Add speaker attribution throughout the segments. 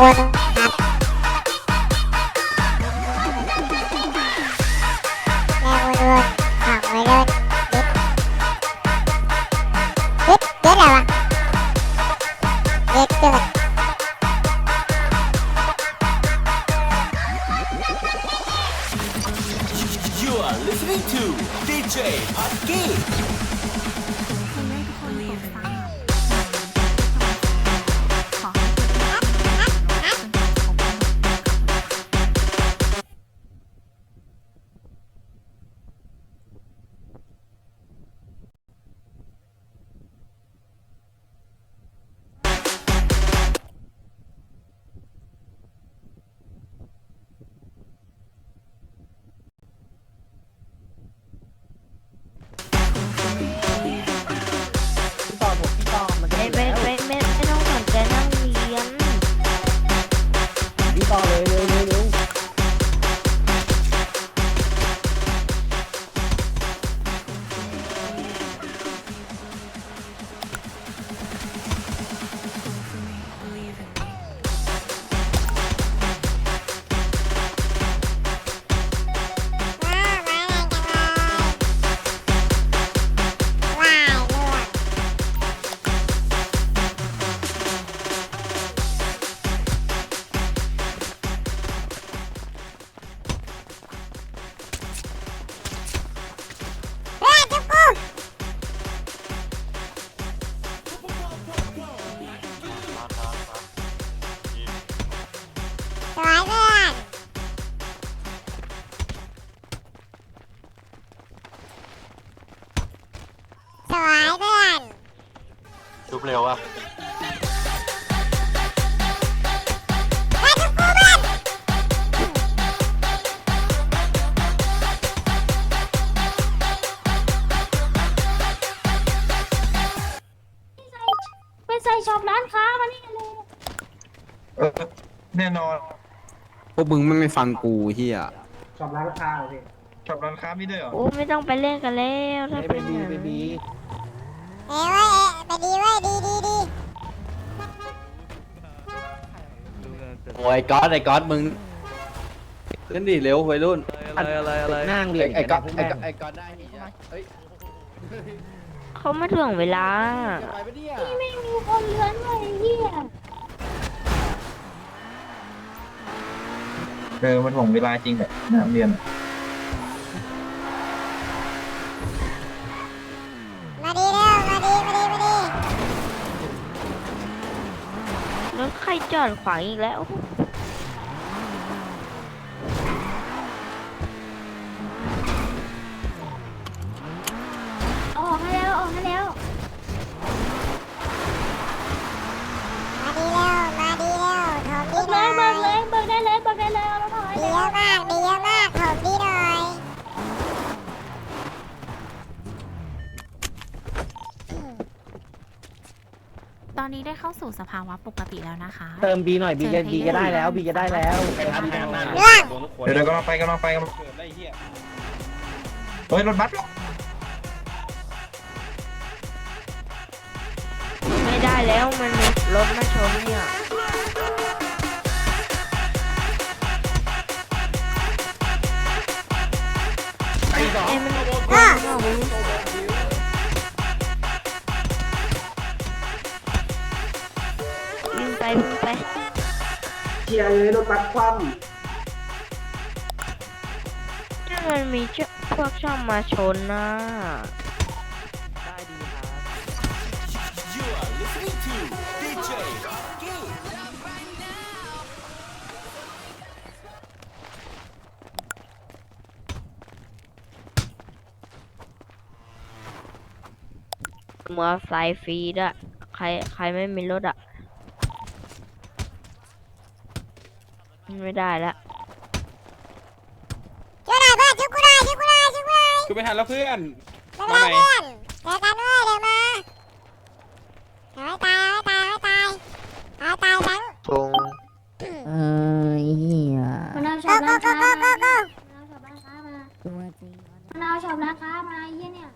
Speaker 1: แวกมึ
Speaker 2: ง
Speaker 3: ไม่
Speaker 4: ไม่
Speaker 5: ฟังกูเฮีย
Speaker 6: ชอบร้านค้ามีด้วยเหรอ
Speaker 7: โอ้ไม่ต้องไปเล่นกันแล้วถ้า
Speaker 8: ไป
Speaker 7: เป็น
Speaker 8: บี
Speaker 7: อย่าง
Speaker 8: ไป
Speaker 7: นั้น
Speaker 8: บี
Speaker 9: เอ้ยเว้ยเอ้ยไปดีเว้ยดีดีดี
Speaker 8: โอ้ยก๊อตไอ้ก๊อตมึงขึ้นดิเร็ววัยรุ่น
Speaker 5: อะไรอะไรอะไร
Speaker 8: นั่งเรียนไอ้ก๊อตไอ้ก๊อตไอ้ก๊อตได้หีอะเฮ้ย
Speaker 7: เขามาถ่วงเวลา
Speaker 8: ไปปะเนี่ย
Speaker 10: ไม่มีคนเลื้อนเลยเฮีย
Speaker 6: เออมันถ่วงเวลาจริงแหละน้ำเรียน
Speaker 9: มาดีเร็วมาดีมาดีมาดี
Speaker 7: รถใครจอดขวางอีกแล้ว
Speaker 10: อ อ
Speaker 9: นนี้
Speaker 1: ได้เข้าสู่สภาวะปกติแล้วนะคะ
Speaker 8: เติมบีหน่อยบีจะบีจะได้แล้วบีจะได้แล้ว
Speaker 9: เรื่อง
Speaker 6: เดี๋ยวเดี๋ยวก็ลองไปก็ลองไปก็ลองเฮ้ยรถบัส
Speaker 7: ไม่ได้แล้วมันมีรถมาชนเนี่ย
Speaker 8: ไอ้สอง
Speaker 7: มัน
Speaker 9: อ้อ
Speaker 7: วิ่งไปวิ่งไป
Speaker 8: เชียร์เลยรถบัสคว่
Speaker 7: ถ้ามันมีเจ้าพวกชอบมาชนนะ
Speaker 8: ได้ดีครับ
Speaker 11: You are listening to DJ Gay.
Speaker 7: มอไซค์ฟรีด้วยใครใครไม่มีรถอะ ไม่ได้แล้ว
Speaker 9: ช่วยหน่อยเพื่อนช่วยกูหน่อยช่วยกูหน่อยช่วยกูหน่อย
Speaker 5: กูไม่ทันแล้วเพื่อน
Speaker 9: ไม่เป็นไรเพื่อนเจอกันเว้ยเดี๋ยวมาเอาให้ตายเอาให้ตายเอาให้ตายเอาให้ตายทั้ง
Speaker 10: มันเอาช็อ
Speaker 9: go
Speaker 10: ป
Speaker 9: go
Speaker 10: ร้าน
Speaker 9: go
Speaker 10: ค้า
Speaker 9: go
Speaker 10: มา
Speaker 9: go go
Speaker 10: มันเอาช็อปร้านค้ามามันเอาช็อปร้านค้ามาไอ้เฮียเนี่ย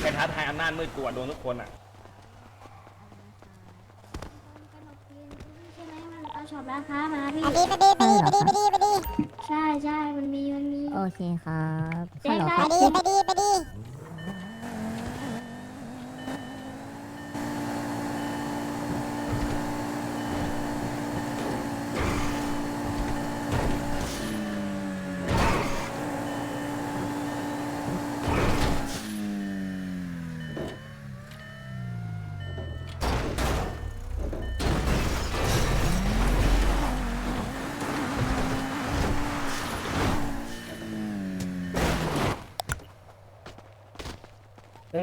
Speaker 12: ใครท้าทายอำนาจมืดกวดโดนทุกคนอะ
Speaker 10: ใช่ไหมมันเอา ช็อปร้านค้ามาพี่
Speaker 9: ไปดีไปดีไปดีไปดีไปดีไปดี
Speaker 10: ใช่ใช่มันมีมันมี
Speaker 1: โอเคครับ
Speaker 10: แจ้งได้
Speaker 9: ไปดีไปดีไปดี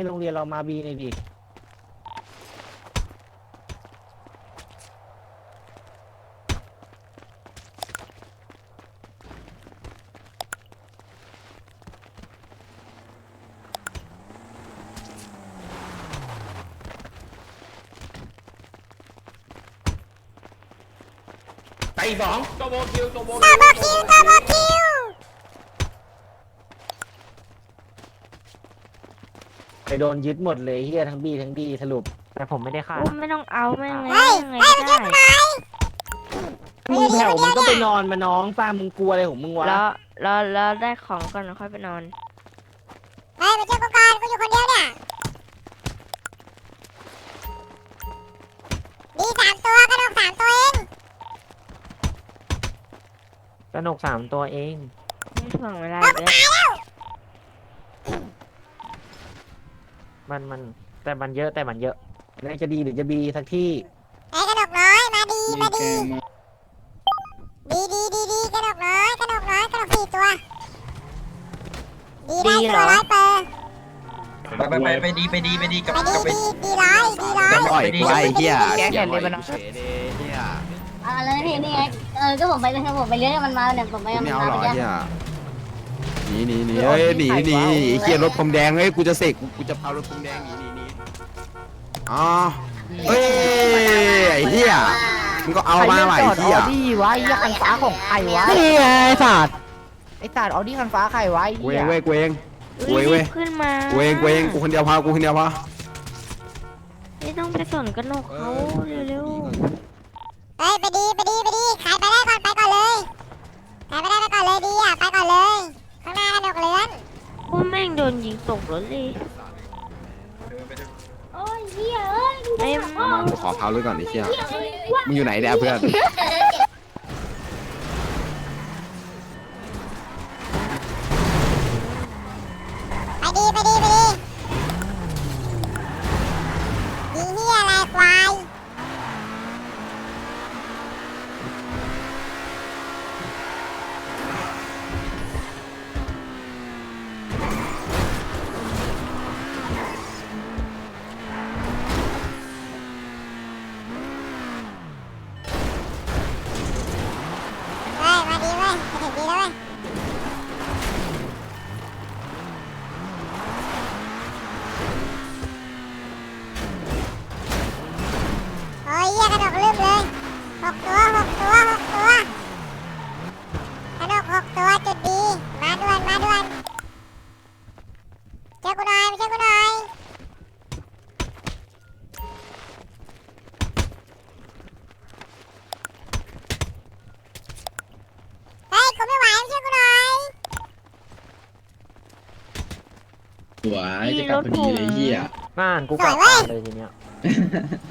Speaker 8: โรงเรียนเรามาบีหน่อยดิ
Speaker 12: ไปอีกสองโตโบคิวโตโบ
Speaker 9: โตโบคิวโตโบคิว
Speaker 8: ไป โดนยึดหมดเลยเฮียทั้งบีทั้งดีสรุป แต่ผมไม่ได้ฆ่า
Speaker 7: โอ้ไม่ต้องเอาแม่งเลย
Speaker 9: เฮ้ย
Speaker 7: ยังไง
Speaker 9: เฮ้ยมาช่วย
Speaker 7: ได้
Speaker 9: กูหน่อย
Speaker 8: มึงแผ่วมึงก็ไปนอนมาน้องป้ามึงกลัวอะไรของมึงวะ
Speaker 7: แล้วแล้วแล้วได้ของก่อนแล้วค่อยไปนอน
Speaker 9: เฮ้ยมาช่วยกูก่อนกูอยู่คนเดียวเนี่ยดีสามตัวกระโดดสามตัวเอง
Speaker 8: กระหนกสามตัวเอง
Speaker 7: ไม่ถ่วงเวลา
Speaker 9: เอา
Speaker 7: อีก
Speaker 9: กู
Speaker 7: แล้ว
Speaker 9: ตายแล้ว
Speaker 8: มันมันแต่มันเยอะแต่มันเยอะแล้วจะดีหรือจะบีสักที่
Speaker 9: ไอ้กระดกน้อยมาดีมาดีดีดีดีดีกระดกน้อยกระดกน้อยกระดกสี่ตัวดีได้ตัวร้อยเปอร์
Speaker 6: เอไปไปไปดีไปดีไปดีกับ
Speaker 9: ไปดี
Speaker 6: กับไป
Speaker 9: ดีดีร้อยดีร้อย
Speaker 5: จะอ่อยกูไอ้เหี้ย
Speaker 8: แกแข่งเลยมัน
Speaker 5: เฉยเลยเหี้ย
Speaker 13: อ่าแล้วนี่นี่ไงเออก็ผมไปเลยผมไปเลี้ยงมันมาเนี่ยผมไป
Speaker 5: ไม่
Speaker 13: มัน
Speaker 5: เอา
Speaker 13: มา
Speaker 5: หรอ
Speaker 13: เมื่อกี้
Speaker 5: เหี้ยห นีหนีหนีเฮ้ยหนีหนีไอ้เหี้ยรถพรมแดงเฮ้ยกูจะเสกกูกูจะพารถพรมแดงหนีหนีหนีอ๋อเฮ้ยไอ้เหี้ยมึงก็เอามาว่ะไอ้เหี้ย
Speaker 8: ดี้วะไอ้ยักษ์คันฟ้าของใครวะ
Speaker 7: นี่ไงไอ้สัตว์
Speaker 8: ไอ้สัตว์ออดี้คันฟ้าใครวะไอ้
Speaker 5: กู
Speaker 8: เหี้
Speaker 5: เอยงเว้ยกูเอง
Speaker 7: เอ้ย
Speaker 5: เว้ยเว้
Speaker 7: รี
Speaker 5: ย
Speaker 7: บขึ้นมา
Speaker 5: กูเองกูเองกูคนเดียวพอกูคนเดียวพอ
Speaker 7: ไม่ต้องไปสนกระหนกเขาเร็ว
Speaker 9: เฮ้ยไปดีไปดีไปดีใครไปได้ก่อนไปก่อนเลยใครไปได้ไปก่อนเลยดีอะไปก่อนเลย ก
Speaker 7: แม่งโดนยิงตกรถเลย
Speaker 13: โอ้ยเหี้ยเอ้ย
Speaker 7: ไม่
Speaker 5: กูขอพาวรถก่อนไอ้เหี้ยมึงอยู่ไหนเนี่ยเพื่อน
Speaker 9: ไปดีไปดีไปดีดีเฮียอะไรควาย
Speaker 7: สวยจะกลับพอดีเลยเหี้ย
Speaker 8: น่านกูกลับบ้านเลยทีเนี้ย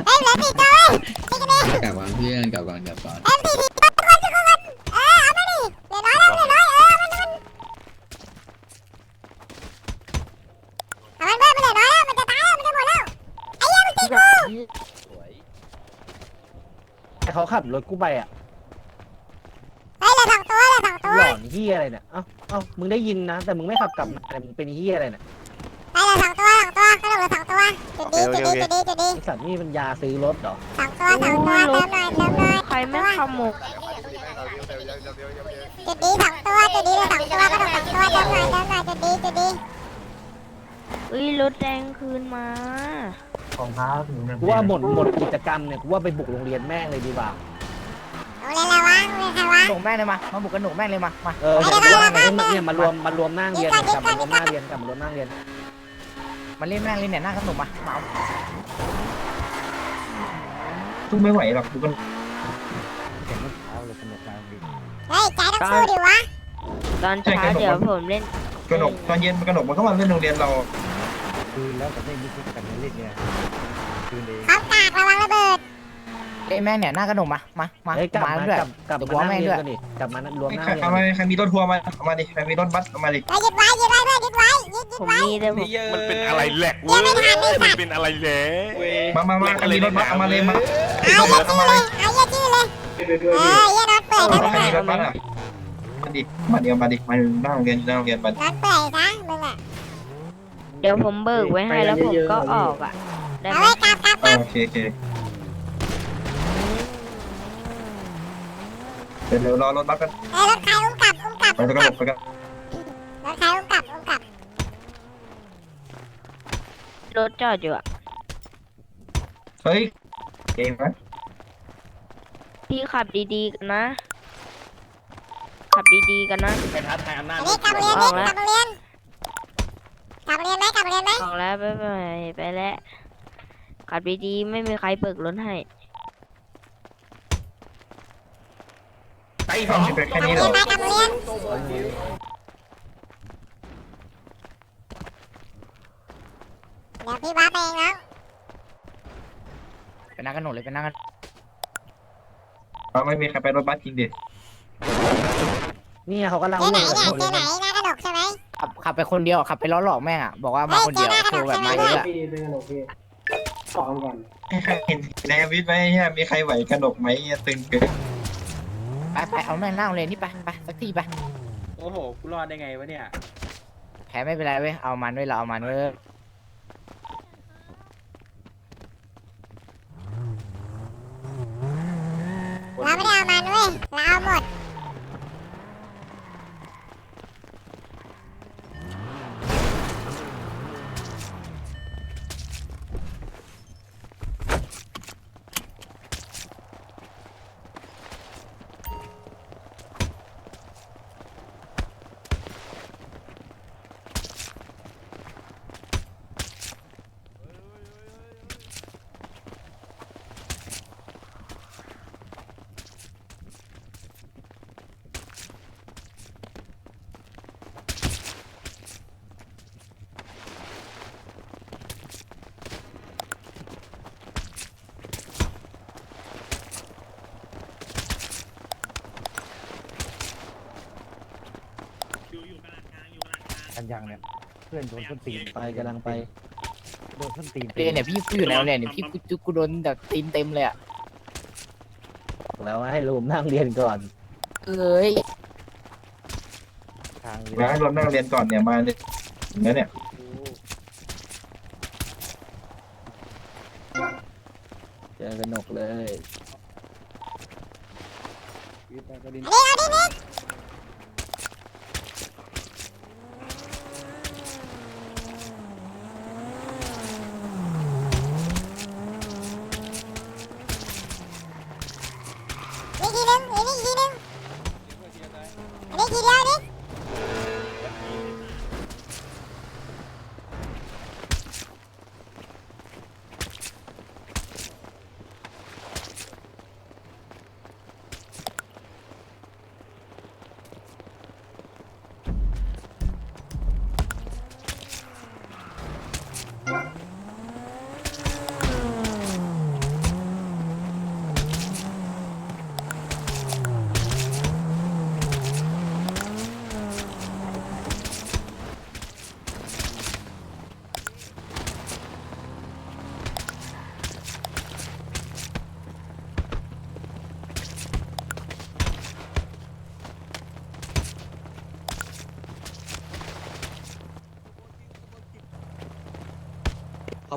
Speaker 9: เฮ้ยเหลือสี่ตัวเว้ยนี่กันดิ
Speaker 7: กลับวางเพื่อนกลับก่อนกลับก่อน
Speaker 9: เอ็มสี่สี่ตัวทุกคนทุกคนเออเอามาดิเหลือน้อยแล้วเหลือน้อยเออมันมันเอามันเพิ่มมันเหลือน้อยแล้วมันจะตายแล้วมันจะหมดแล้วไอ้เหี้ยมันตีกู
Speaker 8: ไอ้เขาขับรถกูไปอะ
Speaker 9: เฮ้ยเหลือสองตัวเหลือสองตัว
Speaker 8: หลอนเหี้ยอะไรเนี่ยเอ้าเอ้ามึงได้ยินนะแต่มึงไม่ขับกลับมาแต่มึงเป็นเหี้ยอะไรเนี่ย
Speaker 9: ลือสองตัวจุดดีจุดดีจุดดีจุดดี
Speaker 8: ไอ้สัตว์นี่มันยาซื้อรถเหรอ
Speaker 9: สองตัวสองตัวเติมหน่อยเติมหน่อย
Speaker 7: ใครไม่ขโมก
Speaker 9: จุดดีสองตัวจุดดีเหลือสองตัวกระโดดสองตัวเติมหน่อยเติมหน่อยจุดดีจุดดี
Speaker 7: เอ้ยรถแดงคืนมา
Speaker 8: ของท้ากูว่าหมดหมดกิจกรรมเนี่ยกูว่าไปบุกโรงเรียนแม่งเลยดีกว่า
Speaker 9: โรงเรียนอะไรวะโรงเรียนใครวะ
Speaker 8: หนูแม่งเลยมา มาบุกกันหนูแม่งเลยมา มา เออเดี๋ยวกูว่าไงเนี่ยมารวมมารวมหน้าเรียนกลับมารวมหน้าเรียนกลับมารวมหน้าเรียน
Speaker 14: มันเล่นแม่งเล่นเนี่ยหน้าขนมมาเมา
Speaker 6: สู้ไม่ไหวหรอกกูก็
Speaker 9: เฮ้ยใจต้องสู้ดิวะ
Speaker 7: ตอนเช้าเดี๋ยวผมเล่น
Speaker 6: กระหนกตอนเย็นมันกระหนกมันก็มาเล่นโรงเรียนเรา
Speaker 9: เขากากระวังระเบิด
Speaker 14: เล่นแม่งเนี่ยหน้าขนมมา มา มา
Speaker 8: เฮ้ยกลับ
Speaker 14: มา
Speaker 8: มา
Speaker 14: ด้วย
Speaker 8: กลับกลับ
Speaker 14: เดี๋ยว
Speaker 8: มา
Speaker 14: กู
Speaker 8: หน้า
Speaker 14: เอาแม่ง
Speaker 8: เรีย
Speaker 14: ด้วย
Speaker 8: นกันดิกลับมารวมหน้า
Speaker 6: ใคร
Speaker 8: เรียน
Speaker 6: เอามาใครมีรถทัวร์มาเอามาดิใครมีรถบัสเอามาดิ
Speaker 9: เฮ้ยยึดไว้ยึดไว้เพื่อนยึดไว้ยึดยึ
Speaker 7: ผ
Speaker 9: ด
Speaker 7: ม
Speaker 9: ไว้
Speaker 7: มีแต่ผม
Speaker 11: มันเป็นอะไรแหลกเว้ยมันเป็นอะไรแหลก
Speaker 6: มามามาใครมีรถบัสเอามาเลยมา
Speaker 9: เอาเยี่ยชื่อเลยเอาเยี่ยชื่อเลยเออเยี่ยนอนเปื่อย
Speaker 6: เอา
Speaker 9: นอน
Speaker 6: ใคร
Speaker 9: เปื่อย
Speaker 6: มีรถบัสอะมาดิมาเดียวมาดิมาหน้าโรงเรียนหน้าโรงเรียนมา
Speaker 9: นอนเปื่อยซะมึงอะ
Speaker 7: เดี๋ยวผมเบิกไว้ให้แล้วผมก็ออกอะได้
Speaker 9: เอา
Speaker 7: ไหม
Speaker 9: ไว้กลับกลับกลับ
Speaker 6: โอเคโอเค เดี๋ยวรอรถบัสกัน
Speaker 9: เอ้ยรถใครอุ้มกลับอุ้มกลับ
Speaker 6: ไป
Speaker 9: อุ้ม
Speaker 6: กระ
Speaker 9: ก
Speaker 6: หน
Speaker 9: ลับ
Speaker 6: กไปกัน
Speaker 9: รถใครอุ้มกลับอุ้มกลับ
Speaker 7: รถจอดอยู่อะ
Speaker 6: เฮ้ยเก่งไหม
Speaker 7: พี่ขับดีๆกันนะ ขับดีๆกันนะ
Speaker 12: ไปท้าทายอำนาจ
Speaker 9: อันนี้กลับเรียนดิกลับเรียนกลับเรียนไหมกลับเรียนไหม
Speaker 7: ออกแล้วไปไปไปแล้วขับดีๆไม่มีใครเบิกรถให้
Speaker 12: ไปสอ
Speaker 6: งงไป
Speaker 9: ก
Speaker 6: แค่นี้
Speaker 9: เห
Speaker 6: รอ
Speaker 9: เดี๋ยวพี่บ้าไปเองน้อง
Speaker 14: เป็นหน้าขนมเลยเป็นหน้าขนม
Speaker 6: ไม่มีใครไปรถบัสจริงดิเนี่
Speaker 8: ยเขากำลัง
Speaker 9: เจ๊ไหนเนี่ยเจ๊ไหนหน้ากระดกใช่ไหม
Speaker 14: ขับขับไปคนเดียวขับไปล้อหลอกแม่งอะบอกว่ามาคนเดียวคือแบบมาเยอะอะ
Speaker 6: ให้ใครเห็นในวิทย์ไหมเฮียมีใครไหวกระหนกไหมเหี้ยตึงเกิน
Speaker 14: ไปไปเอาแม่งนั่งเลยนี่ไปไปสักทีไป
Speaker 5: โอ้โห กูรอดได้ไงวะเนี่ย
Speaker 14: แพ้ไม่เป็นไรเว้ยเอามันเว้ยเราเอามันเว้ย
Speaker 9: เราไม่ได้เอา
Speaker 14: มันเว้ยเราเอา
Speaker 9: หมด
Speaker 8: ยังเนี่ยเพื่อนโดนส้นตีน
Speaker 14: ไปกำลังไป
Speaker 8: โดนส้นตีน
Speaker 14: เรียนเนี่ยพี่กูอยู่ไหนวะเนี่ยเนี่ยพี่กูกูโดนแบบตีนเต็มเลยอะ
Speaker 8: แล้วให้รูมนั่งเรียนก่อน
Speaker 14: เอ้ย
Speaker 8: ทาง
Speaker 6: นะให้รถนั่งเรียนก่อนเนี่ยมาเนี่ยเนี่ยเนี่ย
Speaker 14: เจอกันหนกเลย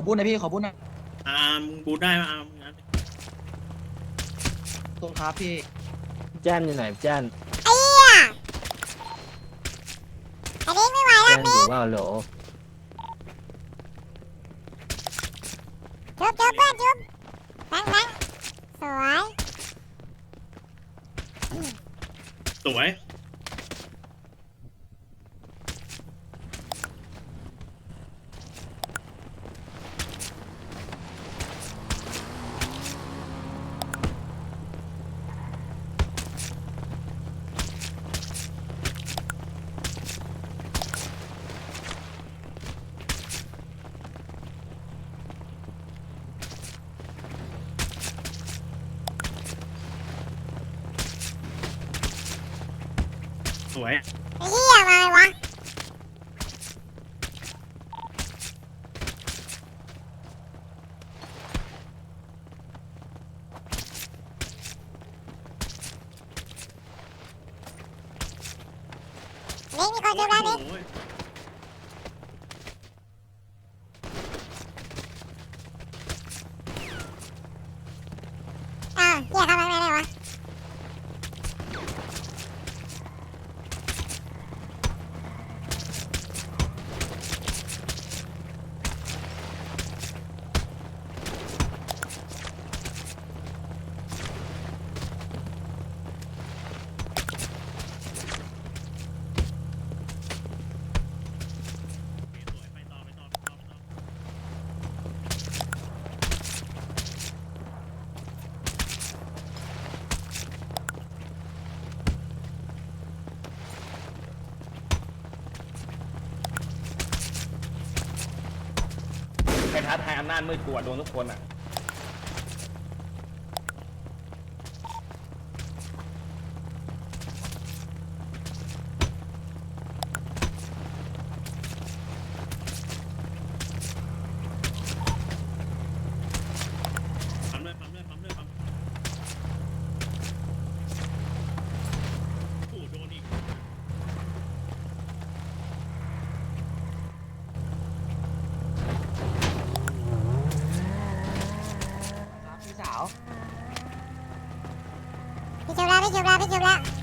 Speaker 14: บุญนะพี่ขอบุญนะ
Speaker 12: อามกูได้มาอามงั้น
Speaker 14: ตรงครับพี่
Speaker 8: แจ้นอยู่ไหนแจ้น
Speaker 9: ไอ้เหี้ยอันนี้ไม่ไหวแล้
Speaker 8: แจ้
Speaker 9: วน
Speaker 8: อ
Speaker 9: นิ
Speaker 8: ยู่
Speaker 9: ก
Speaker 8: ว่าโหล
Speaker 9: จุ๊บจุ๊บเพื่อนจุ๊บนั่งนั่งสวย
Speaker 12: สวย สวย
Speaker 9: ไอ้เหี้ยมาไงวะนี่ มีคนจุ๊บแล้วนี่
Speaker 12: โอ้ย
Speaker 9: อ้าวเหี้ยเข้ามาข้างในได้วะ
Speaker 12: ใครท้านมืดกลัวโดนทุกคนอะ
Speaker 15: 久了。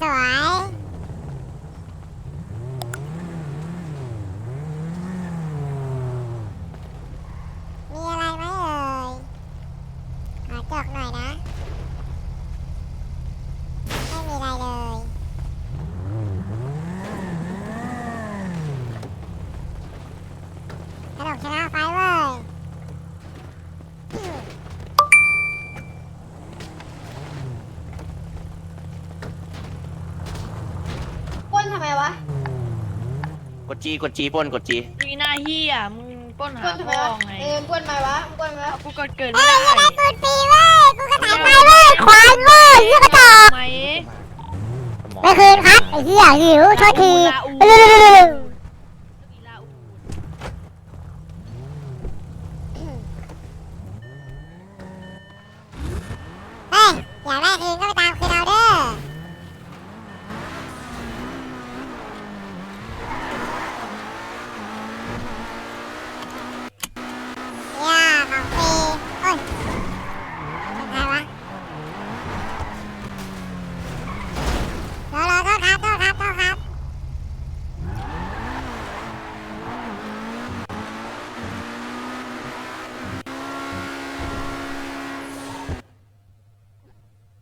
Speaker 15: สวยีกด
Speaker 16: จีปล้นกดจี
Speaker 17: มีหน้าเฮียมึงปล้นหา
Speaker 18: ท
Speaker 17: อ
Speaker 18: ง
Speaker 17: ไง
Speaker 18: เอ็มกวนไมวะกวนไหม
Speaker 17: กูกดเกิดไม่ได้
Speaker 15: เอ้ยดกดปีเว้ยกูกระต่ายไปเว้ยควานเว้ยเรื่องกระต่าย
Speaker 17: ไม
Speaker 15: ไม่คืนครับไอ้เฮียหิวโทษที
Speaker 17: เฮ้ยอ
Speaker 15: ย่าแม่คืนก็ไป